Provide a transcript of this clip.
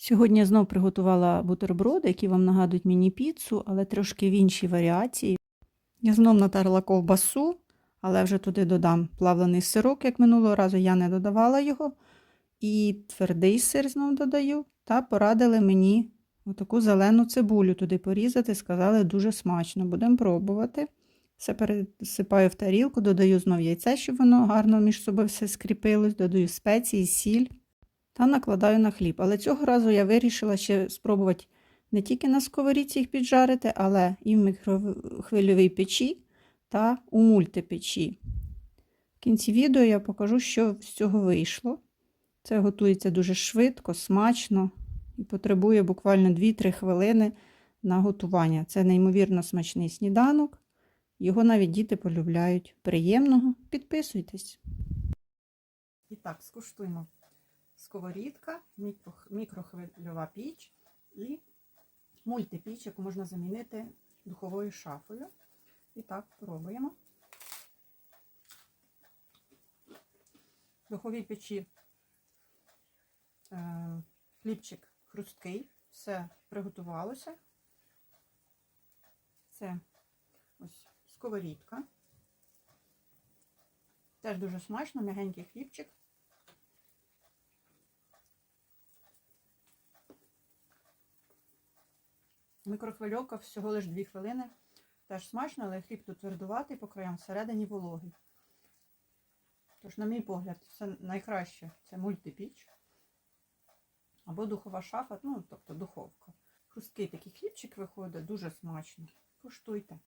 Сьогодні я знов приготувала бутерброди, які вам нагадують міні-піцу, але трошки в іншій варіації. Я знов натерла ковбасу, але вже туди додам плавлений сирок, як минулого разу я не додавала його. І твердий сир знов додаю. Та порадили мені отаку зелену цибулю туди порізати. Сказали, дуже смачно. Будемо пробувати. Все пересипаю в тарілку, додаю знов яйце, щоб воно гарно між собою все скріпилось, додаю спеції, сіль та накладаю на хліб. Але цього разу я вирішила ще спробувати не тільки на сковорідці їх піджарити, але і в мікрохвильовій печі та у мультипечі. В кінці відео я покажу, що з цього вийшло. Це готується дуже швидко, смачно і потребує буквально 2-3 хвилини на готування. Це неймовірно смачний сніданок. Його навіть діти полюбляють. Приємного, підписуйтесь. І так, скуштуємо сковорідка, мікрохвильова піч і мультипіч, яку можна замінити духовою шафою. І так, пробуємо. В духовій печі е, хлібчик хрусткий, все приготувалося. Це ось сковорідка. Теж дуже смачно, м'ягенький хлібчик. Мікрохвильовка всього лише 2 хвилини. Теж смачно, але хліб тут твердуватий по краям, всередині вологий. Тож, на мій погляд, це найкраще це мультипіч або духова шафа, ну, тобто духовка. Хрусткий такий хлібчик виходить, дуже смачно. Куштуйте.